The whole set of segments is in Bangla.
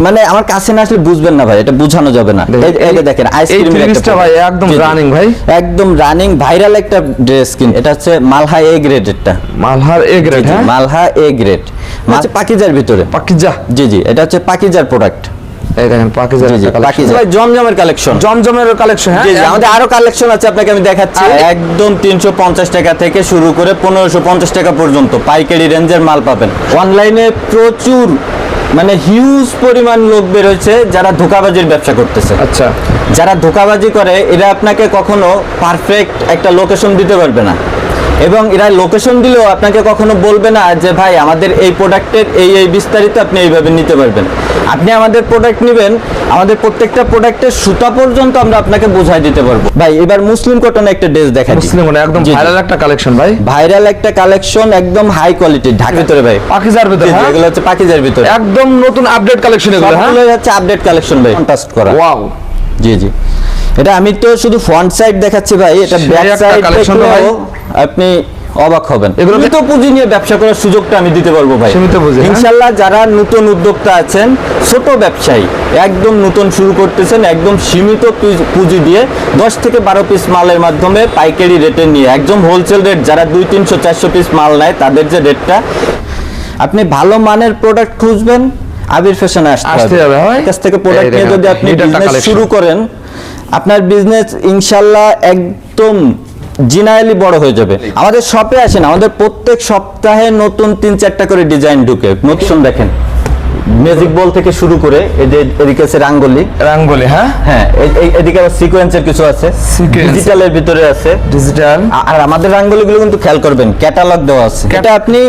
মানে আমার কাছে না আসলে বুঝবেন না ভাই এটা বোঝানো যাবে না। এই- যে দেখেন আইসক্রিম জিনিসটা ভাই একদম running ভাই। একদম রানিং ভাইরাল একটা ড্রেস কিন এটা হচ্ছে মালহা এ গ্রেডেরটা মালহার এ গ্রেড হ্যাঁ? মালহা এ গ্রেড হচ্ছে পাকিজার ভিতরে। পাকিজা? জি জি এটা হচ্ছে পাকিজার প্রোডাক্ট এই দেখেন জমজমের কালেকশন জমজমের কালেকশন হ্যাঁ? জি জি আমাদের আরও কালেকশন আছে আপনাকে আমি দেখাচ্ছি। একদম তিনশো পঞ্চাশ টাকা থেকে শুরু করে পনেরোশো পঞ্চাশ টাকা পর্যন্ত পাইকারি রেঞ্জের মাল পাবেন। অনলাইনে প্রচুর মানে হিউজ পরিমাণ লোক বের হয়েছে যারা ধোকাবাজির ব্যবসা করতেছে। আচ্ছা। যারা ধোকাবাজি করে এরা আপনাকে কখনো পারফেক্ট একটা লোকেশন দিতে পারবে না। এবং এরা লোকেশন দিলেও আপনাকে কখনো বলবে না যে ভাই আমাদের এই প্রোডাক্টের এই এই বিস্তারিত আপনি এইভাবে নিতে পারবেন। আপনি আমাদের প্রোডাক্ট নেবেন আমাদের প্রত্যেকটা প্রোডাক্টের সুতা পর্যন্ত আমরা আপনাকে বোঝাই দিতে পারব। ভাই এবার মুসলিম কটন একটা ড্রেস দেখা মুসলিম মানে একদম ভাইরাল একটা কালেকশন ভাই। ভাইরাল একটা কালেকশন একদম হাই কোয়ালিটি ঢাকার ভিতরে ভাই। পাকিজার ভিতরে হ্যাঁ? এগুলো হচ্ছে পাকিজার ভিতরে। একদম নতুন আপডেট কালেকশন এগুলো হ্যাঁ? হচ্ছে আপডেট কালেকশন ভাই। কন্ট্রাস্ট করা। ওয়াও জি জি। এটা আমি তো শুধু ফ্রন্ট সাইড দেখাচ্ছি ভাই এটা ব্যাক সাইড। আপনি অবাক হবেন। এগুলো তো পুঁজি নিয়ে ব্যবসা করার সুযোগটা আমি দিতে পারব ভাই। সীমিত পুঁজি, হ্যাঁ? ইনশাআল্লাহ যারা নতুন উদ্যোক্তা আছেন ছোট ব্যবসায়ী একদম নতুন শুরু করতেছেন একদম সীমিত পুঁজি দিয়ে দশ থেকে বারো পিস মালের মাধ্যমে পাইকারি রেটে নিয়ে একদম হোলসেল রেট যারা দুই তিনশো চারশো পিস মাল নেয় তাদের যে রেটটা আপনি ভালো মানের প্রোডাক্ট খুঁজবেন আবির ফ্যাশনে আসতে আসতে হবে। কাছ থেকে প্রোডাক্ট নিয়ে যদি আপনি বিজনেস শুরু করেন আপনার বিজনেস ইনশাল্লাহ একদম জিনায়ালি বড় হয়ে যাবে। আমাদের শপে আসেন আমাদের প্রত্যেক সপ্তাহে নতুন তিন চারটা করে ডিজাইন ঢুকে। নতুন দেখেন। ম্যাজিক বল থেকে শুরু করে এদিকে আছে রাঙ্গলি। রাঙ্গলি হ্যাঁ? হ্যাঁ এদিকে আবার সিকোয়েন্সের কিছু আছে। ডিজিটালের ভিতরে আছে। ডিজিটাল আর আমাদের রাঙ্গলিগুলো কিন্তু খেয়াল করবেন ক্যাটালগ দেওয়া আছে। এটা আপনি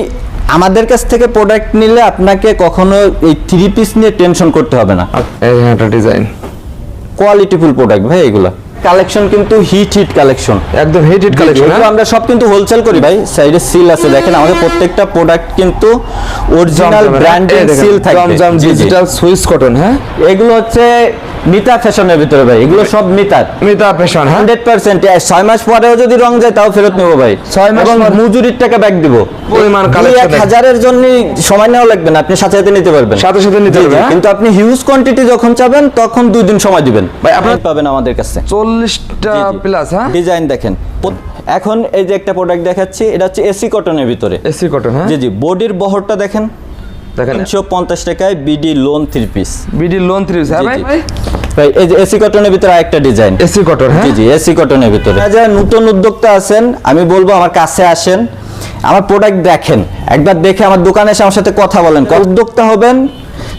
আমাদের কাছ থেকে প্রোডাক্ট নিলে আপনাকে কখনো এই থ্রি পিস নিয়ে টেনশন করতে হবে না। এই একটা ডিজাইন কোয়ালিটিফুল প্রোডাক্ট ভাই এগুলো। কালেকশন কিন্তু হিট হিট কালেকশন একদম হিট হিট কালেকশন আমরা সব কিন্তু হোলসেল করি ভাই। সাইডে সিল আছে দেখেন আমাদের প্রত্যেকটা প্রোডাক্ট কিন্তু অরিজিনাল ব্র্যান্ডেড সিল থাকে। ডিজিটাল সুইস কটন হ্যাঁ? এগুলো হচ্ছে মিতা ফ্যাশনের ভিতরে ভাই এগুলো সব মিতার। মিতা ফ্যাশন হ্যাঁ? হান্ড্রেড পার্সেন্ট ছয় মাস পরেও যদি রং যায় তাও ফেরত নেব ভাই। ছয় মাস মজুরির টাকা ব্যাক দিব। পরিমাণ এক হাজারের জন্য সময় নেওয়া লাগবে না আপনি সাথে সাথে নিতে পারবেন। সাথে সাথে নিতে জি, জি, পারবে, হ্যাঁ? কিন্তু আপনি হিউজ কোয়ান্টিটি যখন চাবেন তখন দুই দিন সময় দিবেন। ভাই, আপনার- পাবেন আমাদের কাছে। চল্লিশটা প্লাস হ্যাঁ? ডিজাইন দেখেন। এখন এই যে একটা প্রোডাক্ট দেখাচ্ছি এটা হচ্ছে এসি কটনের ভিতরে। এসি কটন হ্যাঁ? জি জি। বডির বহরটা দেখেন। দেখেন। টাকায় BD lawn three piece BD lawn three হ্যাঁ ভাই? জি। ভাই এই যে এসি কটনের ভিতরে একটা ডিজাইন এসি কটন হ্যাঁ? জি জি এসি কটনের ভিতরে। যারা নতুন উদ্যোক্তা আছেন আমি বলব আমার কাছে আসেন আমার প্রোডাক্ট দেখেন। একবার দেখে আমার দোকানে এসে আমার সাথে কথা বলেন। উদ্যোক্তা হবেন?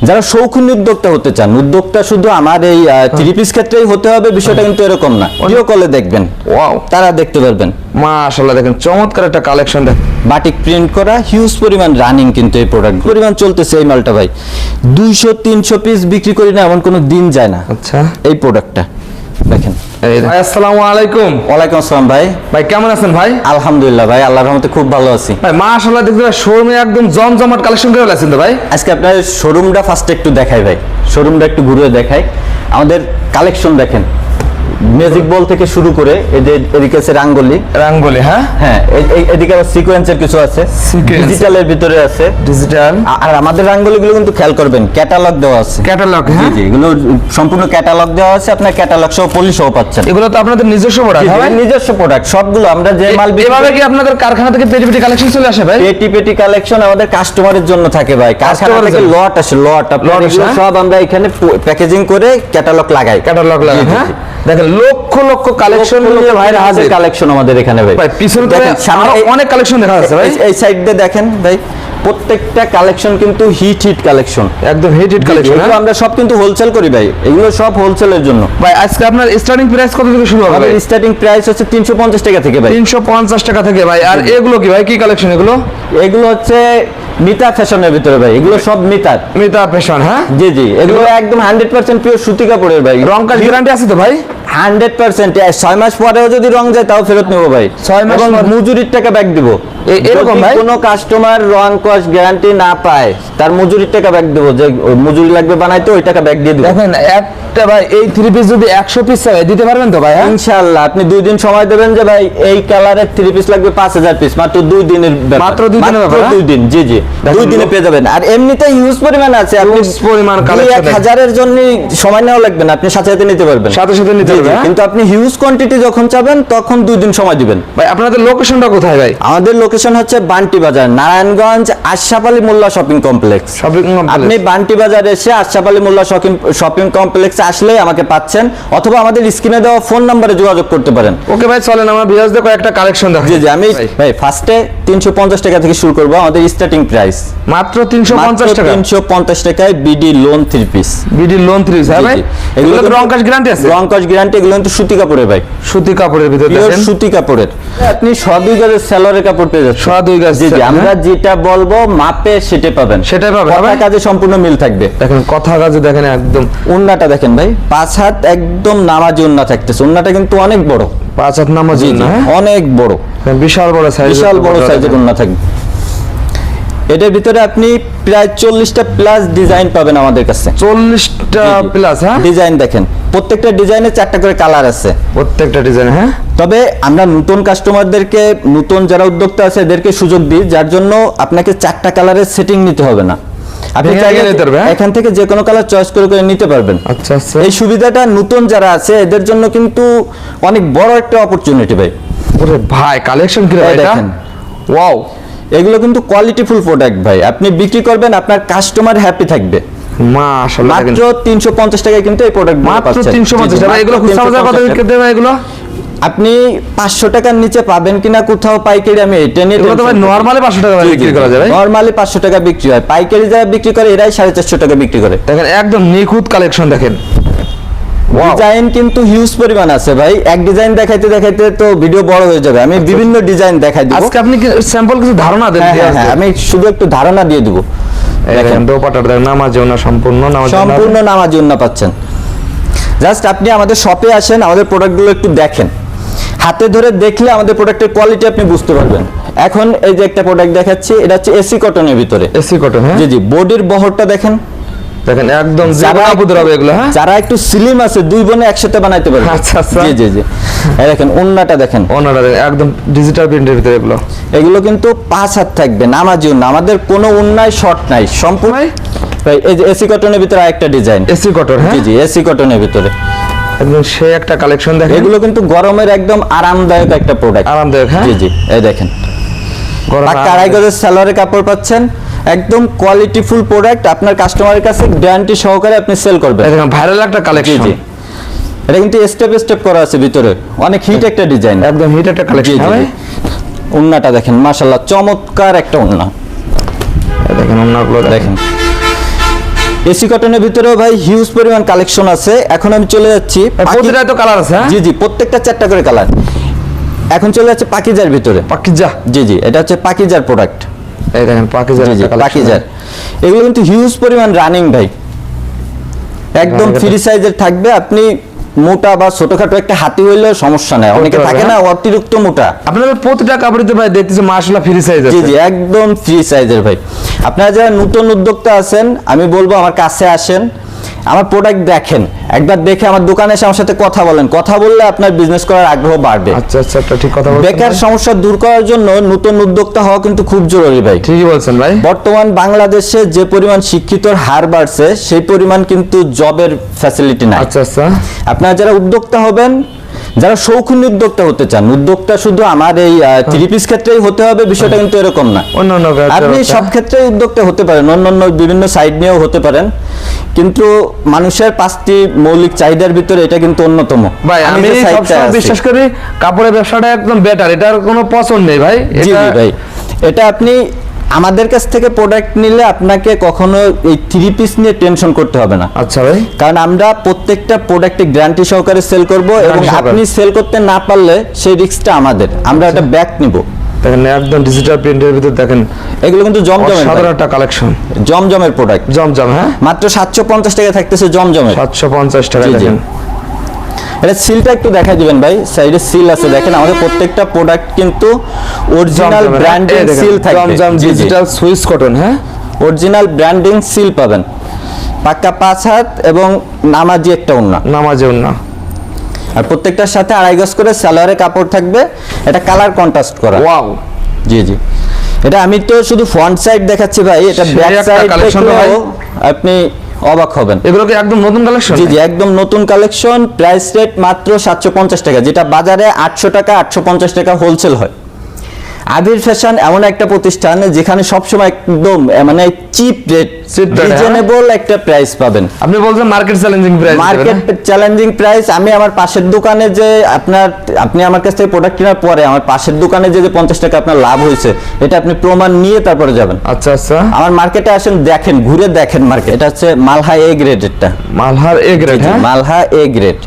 যারা শৌখিন উদ্যোক্তা হতে চান উদ্যোক্তা শুধু আমার এই থ্রি পিস ক্ষেত্রেই হতে হবে বিষয়টা কিন্তু এরকম না। ভিডিও কলে দেখবেন। ওয়াও তারা দেখতে পারবেন। মাশাআল্লাহ দেখেন চমৎকার একটা কালেকশন দেখ বাটিক প্রিন্ট করা হিউজ পরিমাণ রানিং কিন্তু এই প্রোডাক্ট পরিমাণ চলতেছে এই মালটা ভাই। দুইশো তিনশো পিস বিক্রি করি না এমন কোনো দিন যায় না। আচ্ছা। এই প্রোডাক্টটা দেখেন আসসালামু আলাইকুম। ওয়ালাইকুম আসসালাম ভাই। ভাই কেমন আছেন ভাই? আলহামদুলিল্লাহ ভাই আল্লাহর রহমতে খুব ভালো আছি। ভাই মাশাআল্লাহ দেখতে শোরুমে একদম জমজমাট কালেকশন করে ফেলেছেন তো ভাই? আজকে আপনার শোরুমটা ফার্স্ট একটু দেখাই ভাই। শোরুমটা একটু ঘুরে দেখাই। আমাদের কালেকশন দেখেন। ম্যাজিক বল থেকে শুরু করে এই যে এদিকে আছে রাঙ্গলি। রাঙ্গলি হ্যাঁ? হ্যাঁ এদিকে আবার সিকোয়েন্সের কিছু আছে। ডিজিটালের ভিতরে আছে। ডিজিটাল আর আমাদের রাঙ্গলিগুলো কিন্তু খেয়াল করবেন ক্যাটালগ দেওয়া আছে। ক্যাটালগ হ্যাঁ? জি এগুলো সম্পূর্ণ ক্যাটালগ দেওয়া আছে আপনার ক্যাটালগ সহ পলি সহ পাচ্ছেন। এগুলো তো আপনাদের নিজস্ব প্রোডাক্ট জি, নিজস্ব প্রোডাক্ট সবগুলো আমরা যে মাল বিক্রি এভাবে কি আপনাদের কারখানা থেকে পেটি পেটি কালেকশন চলে আসে ভাই? পেটি পেটি কালেকশন আমাদের কাস্টমারের জন্য থাকে ভাই। কারখানা থেকে। লট আসে লট আপনার হ্যাঁ? সব আমরা এখানে প্যাকেজিং করে ক্যাটালগ লাগাই। ক্যাটালগ লাগে জি, জি, হ্যাঁ। দেখেন লক্ষ লক্ষ কালেকশন নিয়ে ভাই হাজির। কালেকশন আমাদের এখানে ভাই। ভাই পিছনে দেখেন, সামনে অনেক কালেকশন দেখা যাচ্ছে ভাই। এই- এই সাইড দিয়ে দেখেন ভাই। প্রত্যেকটা কালেকশন কিন্তু হিট হিট কালেকশন একদম হিট হিট কালেকশন এগুলো আমরা সব কিন্তু হোলসেল করি ভাই। এগুলো সব হোলসেলের জন্য। ভাই আজকে আপনার স্টার্টিং প্রাইস কত থেকে শুরু হবে আমাদের স্টার্টিং প্রাইস হচ্ছে তিনশো পঞ্চাশ টাকা থেকে ভাই। তিনশো পঞ্চাশ টাকা থেকে ভাই। আর এগুলো কি ভাই? কি কালেকশন এগুলো? এগুলো হচ্ছে মিতা ফ্যাশনের ভিতরে ভাই। এগুলো সব মিতা মিতা ফ্যাশন হ্যাঁ? জি জি। এগুলো একদম হান্ড্রেড পার্সেন্ট পিওর সুতি কাপড়ের ভাই। রং কাজ গ্যারান্টি আছে তো ভাই? হান্ড্রেড পার্সেন্ট ছয় মাস পরেও যদি রং যায় তাও ফেরত নেব ভাই। ছয় মাস মজুরির টাকা ব্যাক দিব। এরকম ভাই? কোনো কাস্টমার রং গ্যারান্টি না পায় তার মজুরির টাকা ব্যাক দেবো। যে মজুরি লাগবে বানাইতে ওই টাকা ব্যাক দিয়ে দিব। দেখেন একটা ভাই এই থ্রি পিস যদি একশো পিস চাই দিতে পারবেন তো ভাই? ইনশাআল্লাহ আপনি দুই দিন সময় দেবেন যে ভাই এই কালারের থ্রি পিস লাগবে পাঁচ হাজার পিস মাত্র দুই দিনের মাত্র দুই দিনের ব্যাপার, হ্যাঁ? দুই দিন জি জি। দুই দিনে পেয়ে যাবেন। আর এমনিতে হিউজ পরিমাণ আছে আপনি পরিমাণ এক হাজারের জন্য সময় নেওয়া লাগবে না আপনি সাথে সাথে নিতে পারবেন। সাথে সাথে নিতে কিন্তু আপনি হিউজ কোয়ান্টিটি যখন চাবেন তখন দুই দিন সময় দিবেন। ভাই আপনাদের লোকেশনটা কোথায় ভাই? আমাদের লোকেশন হচ্ছে Banti Bazar Narayanganj Ashraf Ali Molla shopping complex complex। আপনি বান্টি বাজার এসে Ashraf Ali Molla shopping shopping complex আসলেই আমাকে পাচ্ছেন অথবা আমাদের স্ক্রিনে দেওয়া ফোন নম্বরে যোগাযোগ করতে পারেন। ওকে ভাই চলেন আমরা বিরাজদের কয়েকটা কালেকশন দেখো জি জি আমি ভাই, ফার্স্টে তিনশো পঞ্চাশ টাকা থেকে শুরু করব আমাদের স্টার্টিং প্রাইস মাত্র তিনশো পঞ্চাশ টাকা? তিনশো পঞ্চাশ টাকায় BD lawn three piece BD lawn three হ্যাঁ ভাই? এগুলো তো রং কাজ গ্যারান্টি আছে? রং কস গ্যারান্টি এগুলো কিন্তু সুতি কাপড়ের ভাই। সুতি কাপড়ের ভিতরে পিওর দেখেন। সুতি কাপড়ের। আপনি ছ দুই গজের স্যালোয়ারের কাপড় পেয়ে যাচ্ছেন। সোয়া দুই গজ জি জি হ্যাঁ? আমরা যেটা বলব মাপে সেটা পাবেন। সেটাই পাবেন, কথা কাজে সম্পূর্ণ মিল থাকবে। দেখেন কথা কাজে দেখেন একদম। উন্নাটা দেখেন ভাই পাঁচ হাত একদম নামাজি উন্না থাকতেছে। উন্নাটা কিন্তু অনেক বড়। পাঁচ হাত নামাজ জি জি হ্যাঁ? অনেক বড়। বিশাল বড় সাইজ বিশাল বড় সাইজের উন্না থাকবে। এটার ভিতরে আপনি প্রায় চল্লিশটা প্লাস ডিজাইন পাবেন আমাদের কাছে। চল্লিশটা প্লাস হ্যাঁ? ডিজাইন দেখেন। প্রত্যেকটা ডিজাইনে চারটা করে কালার আছে। প্রত্যেকটা ডিজাইন হ্যাঁ? তবে আমরা নতুন কাস্টমারদেরকে নতুন যারা উদ্যোক্তা আছে এদেরকে সুযোগ দিই যার জন্য আপনাকে চারটা কালারের সেটিং নিতে হবে না। আপনি চাইলে হ্যাঁ? এখান থেকে যে কোনো কালার চয়েস করে করে নিতে পারবেন। আচ্ছা আচ্ছা। এই সুবিধাটা নতুন যারা আছে এদের জন্য কিন্তু অনেক বড় একটা অপরচুনিটি ভাই। ওরে ভাই কালেকশন কি এটা? দেখেন। ওয়াও এগুলো কিন্তু কোয়ালিটিফুল প্রোডাক্ট ভাই। আপনি বিক্রি করবেন আপনার কাস্টমার হ্যাপি থাকবে। মাত্র টাকায় কিন্তু এই প্রোডাক্ট মাত্র তিনশো পঞ্চাশ টাকা। এগুলো খুচরা বাজার কত বিক্রি দেবে এগুলো? আপনি পাঁচশো টাকার নিচে পাবেন কিনা কোথাও পাইকারি আমি এটা নিয়ে তো ভাই নর্মালি পাঁচশো টাকা বিক্রি করা যায় ভাই? নর্মালি টাকা বিক্রি হয়। পাইকারি যারা বিক্রি করে এরাই সাড়ে চারশো টাকা বিক্রি করে। দেখেন একদম নিখুঁত কালেকশন দেখেন। ডিজাইন কিন্তু হিউজ পরিমাণ আছে ভাই। এক ডিজাইন দেখাইতে দেখাইতে তো ভিডিও বড় হয়ে যাবে। আমি বিভিন্ন ডিজাইন দেখাই দিব। আজকে আপনি কি স্যাম্পল কিছু ধারণা দেন হ্যাঁ, হ্যাঁ, হ্যাঁ, আমি শুধু একটু ধারণা দিয়ে দিব। দেখেন। দোপাটার দেখেন নামাজ না সম্পূর্ণ নামাজ সম্পূর্ণ নামাজ উন্না পাচ্ছেন। জাস্ট আপনি আমাদের শপে আসেন আমাদের প্রোডাক্টগুলো একটু দেখেন। হাতে ধরে দেখলে আমাদের প্রোডাক্টের কোয়ালিটি আপনি বুঝতে পারবেন। এখন এই যে একটা প্রোডাক্ট দেখাচ্ছি এটা হচ্ছে এসি কটনের ভিতরে। এসি কটন হ্যাঁ? জি জি বডির বহরটা দেখেন। দেখেন একদম হবে এগুলো হ্যাঁ? যারা একটু স্লিম আছে দুই বোনে একসাথে বানাইতে পারবে। আচ্ছা, আচ্ছা। জি জি জি। এই দেখেন ওন্নাটা দেখেন। ওনারা একদম ডিজিটাল প্রিন্টের ভিতরে এগুলো। এগুলো কিন্তু পাঁচ হাত থাকবে নামাজি উন্না আমাদের কোনো উন্নায় শর্ট নাই সম্পূর্ণ এই যে এসি কটনের ভিতরে একটা ডিজাইন এসি কটন হ্যাঁ? জি জি এসি কটনের ভিতরে। একদম সে একটা কালেকশন দেখেন। এগুলো কিন্তু গরমের একদম আরামদায়ক একটা প্রোডাক্ট আরামদায়ক হ্যাঁ? জি জি এই দেখেন। গরম আড়াই গজের সালোয়ারের কাপড় পাচ্ছেন। একদম কোয়ালিটিফুল প্রোডাক্ট আপনার কাস্টমারের কাছে গ্যারান্টি সহকারে আপনি সেল করবেন। দেখেন ভাইরাল একটা কালেকশন জি এটা কিন্তু স্টেপ স্টেপ করা আছে ভিতরে। অনেক হিট একটা ডিজাইন একদম হিট একটা কালেকশন উন্নাটা দেখেন মাশাল্লাহ চমৎকার একটা উন্না। দেখেন ওনাগুলো দেখেন। এসি কটনের ভিতরেও ভাই হিউজ পরিমাণ কালেকশন আছে। এখন আমি চলে যাচ্ছি প্রতিটা তো কালার আছে হ্যাঁ? জি জি প্রত্যেকটা চারটা করে কালার এখন চলে যাচ্ছে পাকিজার ভিতরে। পাকিজা। জি জি এটা হচ্ছে পাকিজার প্রোডাক্ট এই দেখেন পাকিজার পাকিজার। এগুলো কিন্তু হিউজ পরিমাণ রানিং ভাই। একদম ফ্রি সাইজের থাকবে আপনি মোটা বা ছোটখাটো একটা হাতি হইলে সমস্যা নাই। অনেকে থাকে না? অতিরিক্ত মোটা। আপনাদের প্রতিটা কাপড়িতে ভাই দেখতেছি মাশাআল্লাহ ফ্রি সাইজ জি জি একদম ফ্রি সাইজের ভাই। আপনারা যারা নতুন উদ্যোক্তা আছেন আমি বলব আমার কাছে আসেন। আমার প্রোডাক্ট দেখেন। একবার দেখে আমার দোকানে এসে আমার সাথে কথা বলেন। কথা বললে আপনার বিজনেস করার আগ্রহ বাড়বে। আচ্ছা আচ্ছা একটা ঠিক কথা বলছেন বেকার সমস্যা দূর করার জন্য নতুন উদ্যোক্তা হওয়া কিন্তু খুব জরুরি ভাই। ঠিকই বলছেন ভাই। বর্তমান বাংলাদেশে যে পরিমাণ শিক্ষিতর হার বাড়ছে সেই পরিমাণ কিন্তু জবের ফ্যাসিলিটি নাই। আচ্ছা আচ্ছা। আপনারা যারা উদ্যোক্তা হবেন যারা শৌখিন উদ্যোক্তা হতে চান উদ্যোক্তা শুধু আমার এই থ্রি পিস ক্ষেত্রেই হতে হবে বিষয়টা কিন্তু এরকম না। আপনি সব ক্ষেত্রেই উদ্যোক্তা হতে পারেন অন্য অন্য বিভিন্ন সাইড নিয়েও হতে পারেন। কিন্তু মানুষের পাঁচটি মৌলিক চাহিদার ভিতরে এটা কিন্তু অন্যতম। ভাই আমি বিশ্বাস করি কাপড়ের ব্যবসাটা একদম বেটার এটার কোনো পছন্দ নেই ভাই। জি ভাই। এটা আপনি আমাদের কাছ থেকে প্রোডাক্ট নিলে আপনাকে কখনো এই থ্রি পিস নিয়ে টেনশন করতে হবে না। আচ্ছা ভাই। কারণ আমরা প্রত্যেকটা প্রোডাক্টে গ্যারান্টি সহকারে সেল করব এবং আপনি সেল করতে না পারলে সেই রিস্কটা আমাদের। আমরা এটা ব্যাক নিব। দেখেন একদম ডিজিটাল প্রিন্টের ভিতর দেখেন এগুলো কিন্তু জমজমের সাধারণ একটা কালেকশন জমজমের প্রোডাক্ট জমজম হ্যাঁ? মাত্র সাতশো পঞ্চাশ টাকা থাকতেছে জমজমের। সাতশো পঞ্চাশ টাকা জি, জি। দেখেন। এটা সিলটা একটু দেখা দিবেন ভাই। সাইডে সিল আছে। দেখেন আমাদের প্রত্যেকটা প্রোডাক্ট কিন্তু অরিজিনাল ব্র্যান্ডেড সিল থাকবে জমজম ডিজিটাল সুইস কটন হ্যাঁ? অরিজিনাল ব্র্যান্ডিং সিল পাবেন। পাক্কা পাঁচ হাত এবং নামাজি একটা ওন্না নামাজেও না আর প্রত্যেকটার সাথে আড়াই গজ করে সালোয়ারের কাপড় থাকবে। এটা কালার কন্ট্রাস্ট করা। ওয়াও জি জি। এটা আমি তো শুধু ফ্রন্ট সাইড দেখাচ্ছি ভাই। এটা ব্যাক সাইড। আপনি অবাক হবেন। এগুলো কি একদম নতুন কালেকশন জি জি একদম নতুন কালেকশন প্রাইস রেট মাত্র সাতশো পঞ্চাশ টাকা যেটা বাজারে আটশো টাকা আটশো পঞ্চাশ টাকা হোলসেল হয়। আবির ফ্যাশন এমন একটা প্রতিষ্ঠান যেখানে সবসময় একদম মানে চিপ রেট? রিজনেবল একটা প্রাইস পাবেন। আপনি বলছেন market challenging price market challenging price আমি আমার পাশের দোকানে যে আপনার আপনি আমার কাছ থেকে প্রোডাক্ট কেনার পরে আমার পাশের দোকানে যে পঞ্চাশ টাকা আপনার লাভ হয়েছে এটা আপনি প্রমাণ নিয়ে তারপরে যাবেন। আচ্ছা আচ্ছা। আমার মার্কেটে আসেন দেখেন ঘুরে দেখেন মার্কেট এটা হচ্ছে মালহা এ গ্রেড গ্রেডেরটা মালহার এ গ্রেড হ্যাঁ? মালহা এ গ্রেড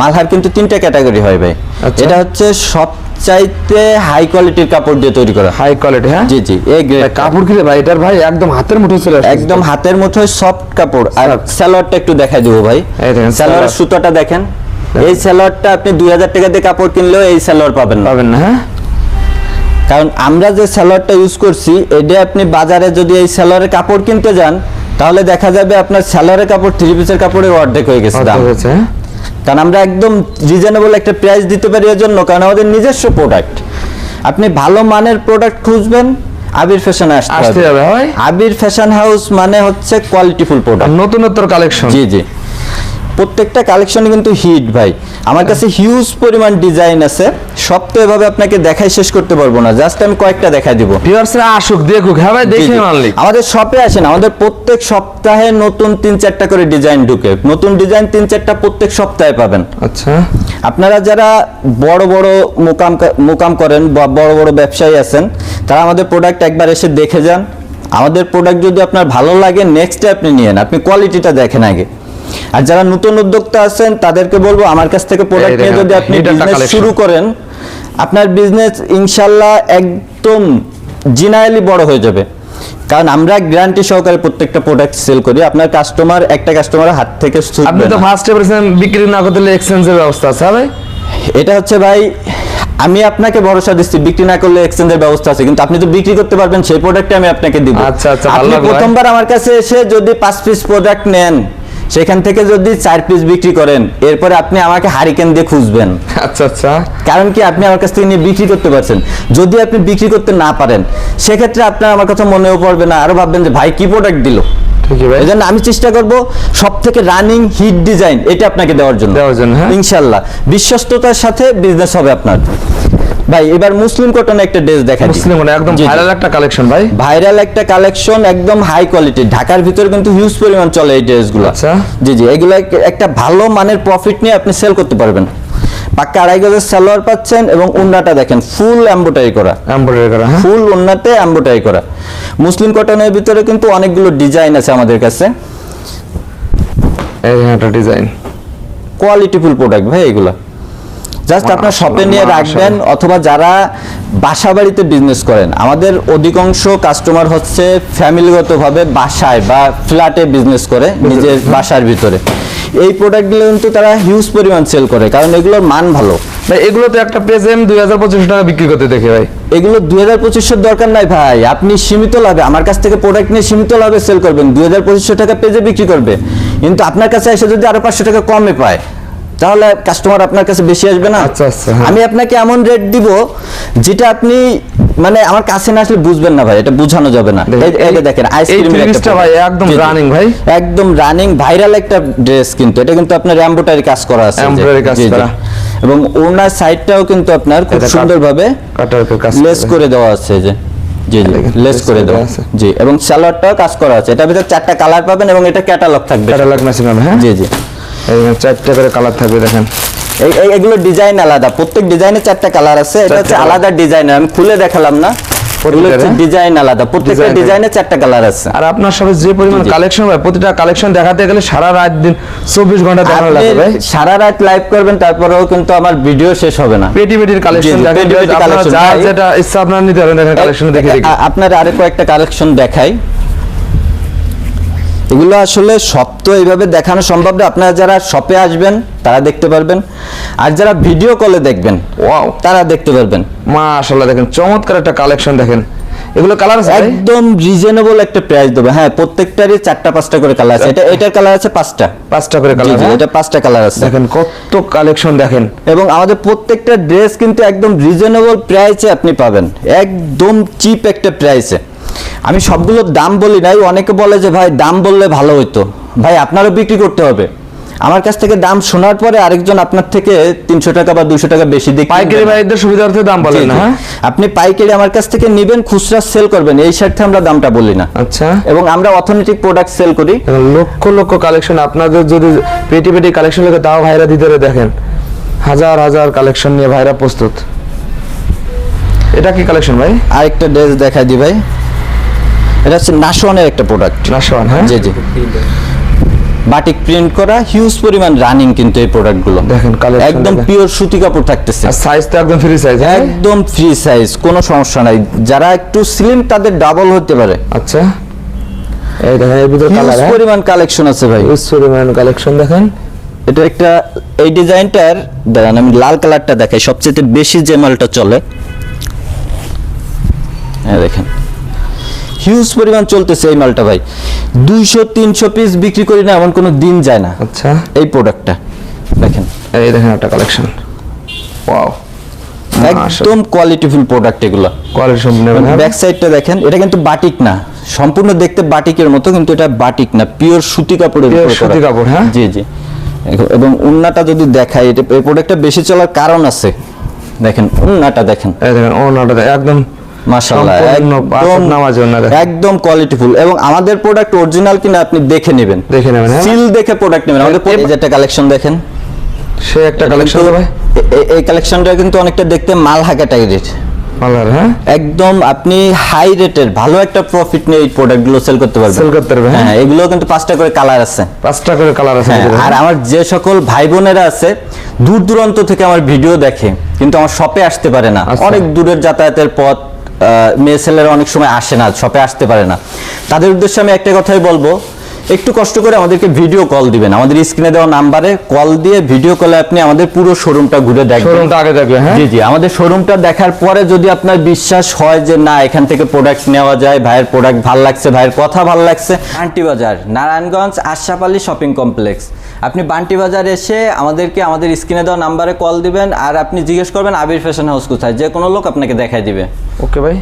মালহার কিন্তু তিনটা ক্যাটাগরি হয় ভাই। আচ্ছা। এটা হচ্ছে সবচাইতে হাই কোয়ালিটির কাপড় দিয়ে তৈরি করা। হাই কোয়ালিটি হ্যাঁ? জি জি এ গ্রেড কাপড় কিরে ভাই এটার ভাই একদম হাতের মুঠো আসছে। একদম হাতের মুঠোয় সফট কাপড়। আর সালোয়ারটা একটু দেখাই দেবো ভাই। এই দেখেন, সালোয়ার। সুতোটা দেখেন। এই সালোয়ারটা আপনি দুই হাজার টাকা দিয়ে কাপড় কিনলেও এই সালোয়ার পাবেন না। পাবেন না হ্যাঁ? কারণ আমরা যে স্যালোয়ারটা ইউজ করছি এটা আপনি বাজারে যদি এই স্যালোয়ারের কাপড় কিনতে যান তাহলে দেখা যাবে আপনার স্যালোয়ারের কাপড় থ্রি পিসের কাপড়ের অর্ধেক হয়ে গেছে দাম। হয়েছে, হ্যাঁ? কারণ আমরা একদম রিজনেবল একটা প্রাইস দিতে পারি এর জন্য কারণ আমাদের নিজস্ব প্রোডাক্ট আপনি ভালো মানের প্রোডাক্ট খুঁজবেন আবির ফ্যাশন আসতে হবে। আবির ফ্যাশন হাউস মানে হচ্ছে কোয়ালিটিফুল প্রোডাক্ট নতুনত্বর কালেকশন জি জি। প্রত্যেকটা কালেকশনে কিন্তু হিট ভাই। আমার কাছে হিউজ পরিমাণ ডিজাইন আছে। সব তো এভাবে আপনাকে দেখাই শেষ করতে পারব না। জাস্ট আমি কয়েকটা দেখাই দিব। ভিউয়ার্সরা আসুক দেখুক। হ্যাঁ ভাই দেখে। মানলি আমাদের শপে আসেন। আমাদের প্রত্যেক সপ্তাহে নতুন তিন চারটা করে ডিজাইন ঢুকে। নতুন ডিজাইন তিন চারটা প্রত্যেক সপ্তাহে পাবেন। আচ্ছা। আপনারা যারা বড় বড় মোকাম মোকাম করেন বা বড় বড় ব্যবসায়ী আছেন তারা আমাদের প্রোডাক্ট একবার এসে দেখে যান। আমাদের প্রোডাক্ট যদি আপনার ভালো লাগে নেক্সট আপনি নিয়েন আপনি কোয়ালিটিটা দেখেন আগে। আর যারা নতুন উদ্যোক্তা আছেন তাদেরকে বলব আমার কাছ থেকে প্রোডাক্ট নিয়ে যদি আপনি বিজনেস শুরু করেন আপনার বিজনেস ইনশাল্লাহ একদম জিনায়ালি বড় হয়ে যাবে। কারণ আমরা গ্যারান্টি সহকারে প্রত্যেকটা প্রোডাক্ট সেল করি। আপনার কাস্টমার একটা কাস্টমারের হাত থেকে আপনি তো। ফার্স্টে বলেছেন বিক্রি না করতে এক্সচেঞ্জের ব্যবস্থা আছে ভাই। এটা হচ্ছে ভাই আমি আপনাকে ভরসা দিচ্ছি বিক্রি না করলে এক্সচেঞ্জের ব্যবস্থা আছে। কিন্তু আপনি তো বিক্রি করতে পারবেন সেই প্রোডাক্টে আমি আপনাকে দিব। আচ্ছা, আচ্ছা, আপনি প্রথমবার আমার কাছে এসে যদি পাঁচ পিস প্রোডাক্ট নেন সেখান থেকে যদি চার পিস বিক্রি করেন এরপরে আপনি আমাকে হারিকেন দিয়ে খুঁজবেন। আচ্ছা আচ্ছা। কারণ কি আপনি আমার কাছ থেকে নিয়ে বিক্রি করতে পারছেন। যদি আপনি বিক্রি করতে না পারেন সেক্ষেত্রে আপনার আমার কথা মনেও পড়বে না। আরও ভাববেন যে ভাই কি প্রোডাক্ট দিল? এই জন্য আমি চেষ্টা করব সব থেকে রানিং হিট ডিজাইন এটা আপনাকে দেওয়ার জন্য। দেওয়ার জন্য, হ্যাঁ? ইনশাল্লাহ বিশ্বস্ততার সাথে বিজনেস হবে আপনার। ভাই এবার মুসলিম কটন একটা ড্রেস দেখা মুসলিম মানে একদম ভাইরাল একটা কালেকশন ভাই। ভাইরাল একটা কালেকশন একদম হাই কোয়ালিটি ঢাকার ভিতরে কিন্তু হিউজ পরিমাণ চলে এই ড্রেসগুলো আচ্ছা। জি জি এগুলো একটা ভালো মানের প্রফিট নিয়ে আপনি সেল করতে পারবেন। পাক্কা আড়াই গজের সালোয়ার পাচ্ছেন এবং উন্নাটা দেখেন ফুল এম্বোটারি করা। এমব্রয়ডারি করা হ্যাঁ। ফুল উন্নাতে এম্বোটারি করা। মুসলিম কটনের ভিতরে কিন্তু অনেকগুলো ডিজাইন আছে আমাদের কাছে। এই একটা ডিজাইন কোয়ালিটিফুল প্রোডাক্ট ভাই এগুলা। জাস্ট আপনার শপে নিয়ে রাখবেন অথবা যারা বাসা বাড়িতে বিজনেস করেন আমাদের অধিকাংশ কাস্টমার হচ্ছে ফ্যামিলিগতভাবে বাসায় বা ফ্ল্যাটে বিজনেস করে নিজের বাসার ভিতরে। এই প্রোডাক্টগুলো কিন্তু তারা হিউজ পরিমাণ সেল করে কারণ এগুলোর মান ভালো। ভাই এগুলো তো একটা পেজ এম দুই হাজার পঁচিশশো টাকা বিক্রি করতে দেখে ভাই। এগুলো দুই হাজার পঁচিশশোর দরকার নাই ভাই। আপনি সীমিত লাভে আমার কাছ থেকে প্রোডাক্ট নিয়ে সীমিত লাভে সেল করবেন। দুই হাজার পঁচিশশো টাকা পেজে বিক্রি করবে। কিন্তু আপনার কাছে এসে যদি আরও পাঁচশো টাকা কমে পায় তাহলে কাস্টমার আপনার কাছে বেশি আসবে না আচ্ছা, আচ্ছা, হ্যাঁ। আমি আপনাকে এমন রেট দিব যেটা আপনি মানে আমার কাছে না আসলে বুঝবেন না ভাই এটা বোঝানো যাবে না এই- দেখেন এই আইসক্রিমের একটা ভাই একদম জি। ভাই। একদম রানিং ভাইরাল একটা ড্রেস কিন্তু এটা কিন্তু আপনার এমব্রয়ডারি কাজ করা আছে। Embroidery কাজ। করা। এবং ওনার সাইডটাও কিন্তু আপনার খুব এটা সুন্দরভাবে কাজ লেস করে। করে দেওয়া আছে যে জি জি লেস করে দেওয়া আছে। জি এবং সালোয়ারটাও কাজ করা আছে এটার ভিতরে চারটা কালার পাবেন এবং এটা ক্যাটালগ থাকবে ক্যাটালগ মেশিন হ্যাঁ জি জি চারটে করে কালার থাকবে দেখেন। এই- এই- এগুলো ডিজাইন আলাদা। প্রত্যেক ডিজাইনে চারটা কালার আছে। এটা হচ্ছে আলাদা ডিজাইন আমি খুলে দেখালাম না। এগুলো হচ্ছে? ডিজাইন আলাদা। প্রত্যেকটা ডিজাইনে চারটা কালার আছে। আর আপনার সাথে যে পরিমাণ জি, জি। কালেকশন ভাই প্রতিটা কালেকশন দেখাতে গেলে সারা রাত দিন চব্বিশ ঘণ্টা দেখানো আপনি লাগে ভাই। সারা রাত লাইভ করবেন তারপরেও কিন্তু আমার ভিডিও শেষ হবে না। পেটি পেটির কালেকশন। যেটা ইচ্ছা আপনার নিতে কালেকশন দেখে আপনার আরও কয়েকটা কালেকশন দেখাই। এগুলো আসলে সব তো এইভাবে দেখানো সম্ভব না। আপনারা যারা শপে আসবেন তারা দেখতে পারবেন। আর যারা ভিডিও কলে দেখবেন ওয়াও তারা দেখতে পারবেন। মা আসলে দেখেন চমৎকার একটা কালেকশন দেখেন। এগুলো কালার আছে একদম রিজনেবল একটা প্রাইস দেবে। হ্যাঁ প্রত্যেকটারই চারটা পাঁচটা করে কালার আছে। এটা এটার কালার আছে পাঁচটা। পাঁচটা করে কালার জি, এটা পাঁচটা কালার আছে। দেখেন কত কালেকশন দেখেন। এবং আমাদের প্রত্যেকটা ড্রেস কিন্তু একদম রিজনেবল প্রাইসে আপনি পাবেন। একদম চিপ একটা প্রাইসে আমি সবগুলোর দাম বলি নাই অনেকে বলে যে ভাই দাম বললে ভালো হইতো। ভাই আপনারও বিক্রি করতে হবে। আমার কাছ থেকে দাম শোনার পরে আরেকজন আপনার থেকে তিনশো টাকা বা দুশো টাকা বেশি দিয়ে পাইকারি ভাইদের সুবিধার্থে দাম জি, বলেন না হ্যাঁ? আপনি পাইকারি আমার কাছ থেকে নেবেন খুচরা সেল করবেন এই স্বার্থে আমরা দামটা বলি না। আচ্ছা। এবং আমরা অথেন্টিক প্রোডাক্ট সেল করি। লক্ষ লক্ষ কালেকশন আপনাদের যদি পেটি পেটি কালেকশন লাগে তাও ভাইরা দিতে দেখেন। হাজার হাজার কালেকশন নিয়ে ভাইরা প্রস্তুত। এটা কি কালেকশন ভাই? আরেকটা ড্রেস দেখাই দি ভাই। এটা হচ্ছে নাশওয়ানের একটা প্রোডাক্ট নাশওয়ান হ্যাঁ? জি জি। বাটিক প্রিন্ট করা হিউজ পরিমাণ রানিং কিন্তু এই প্রোডাক্টগুলো দেখেন, একদম দেখেন। পিওর সুতি কাপড় থাকতেছে। সাইজ তো একদম ফ্রি সাইজ হ্যাঁ? একদম ফ্রি সাইজ কোনো সমস্যা নাই। যারা একটু স্লিম তাদের ডাবল হতে পারে। আচ্ছা। এই দেখেন এর ভিতরে হিউজ কালার হ্যাঁ? পরিমাণ কালেকশন আছে ভাই। ইউজ পরিমাণ কালেকশন দেখেন। এটা একটা এই ডিজাইনটার দাঁড়ান আমি লাল কালারটা দেখাই। সবচেয়ে বেশি যে মালটা চলে হ্যাঁ দেখেন। হিউজ পরিমাণ চলতেছে এই মালটা ভাই। দুইশো তিনশো পিস বিক্রি করি না এমন কোনো দিন যায় না। আচ্ছা। এই প্রোডাক্টটা দেখেন। এই দেখেন একটা কালেকশন ওয়াও একদম কোয়ালিটিফুল প্রোডাক্ট এগুলো। কোয়ালিটি সম্পূর্ণ? ব্যাক সাইডটা দেখেন এটা কিন্তু বাটিক না। সম্পূর্ণ দেখতে বাটিকের মতো কিন্তু এটা বাটিক না। পিওর সুতি কাপড়ের উপরে। সুতি কাপড়, হ্যাঁ? জি জি। এবং উন্নাটা যদি দেখাই এটা এই প্রোডাক্টটা বেশি চলার কারণ আছে। দেখেন উন্নাটা দেখেন। দেখেন ওনাটা একদম মাশাআল্লাহ সম্পূর্ণ একদম perfect নামাজ ওন্না দেখেন। একদম কোয়ালিটিফুল এবং আমাদের প্রোডাক্ট অরিজিনাল কিনা আপনি দেখে নেবেন। দেখে নেবেন? সিল দেখে প্রোডাক্ট নেবেন। আমাদের এ- এই যে একটা কালেকশন দেখেন। সে একটা কালেকশন ভাই এ- এ- এই কালেকশনটা কিন্তু অনেকটা দেখতে মাল টাইপের কালার হ্যাঁ? একদম আপনি হাই রেটের ভালো একটা প্রফিট নিয়ে এই প্রোডাক্টগুলো সেল করতে পারবেন। Sell করতে পারবেন, হ্যাঁ? হ্যাঁ এগুলো কিন্তু পাঁচটা করে কালার আছে। পাঁচটা করে কালার আছে হ্যাঁ, আর আমার যে সকল ভাই বোনেরা আছে দূর দূরান্ত থেকে আমার ভিডিও দেখে কিন্তু আমার শপে আসতে পারে না। অনেক দূরের যাতায়াতের পথ মেয়ে ছেলেরা অনেক সময় আসে না শপে আসতে পারে না। তাদের উদ্দেশ্যে আমি একটা কথাই বলব একটু কষ্ট করে আমাদেরকে ভিডিও কল দিবেন। আমাদের স্ক্রিনে দেওয়া নাম্বারে কল দিয়ে ভিডিও কলে আপনি আমাদের পুরো শোরুমটা ঘুরে দেখবেন। শোরুমটা আগে দেখবে হ্যাঁ? জি জি আমাদের শোরুমটা দেখার পরে যদি আপনার বিশ্বাস হয় যে না এখান থেকে প্রোডাক্ট নেওয়া যায় ভাইয়ের প্রোডাক্ট ভালো লাগছে ভাইয়ের কথা ভালো লাগছে বান্টি বাজার নারায়ণগঞ্জ আশরাফ আলী শপিং কমপ্লেক্স আপনি বান্টি বাজার এসে আমাদেরকে, আমাদের স্ক্রিনে দেওয়া নাম্বারে কল দিবেন আর আপনি জিজ্ঞেস করবেন আবির ফ্যাশন হাউস কোথায়। যে কোনো লোক আপনাকে দেখাই দিবে। ওকে ভাই।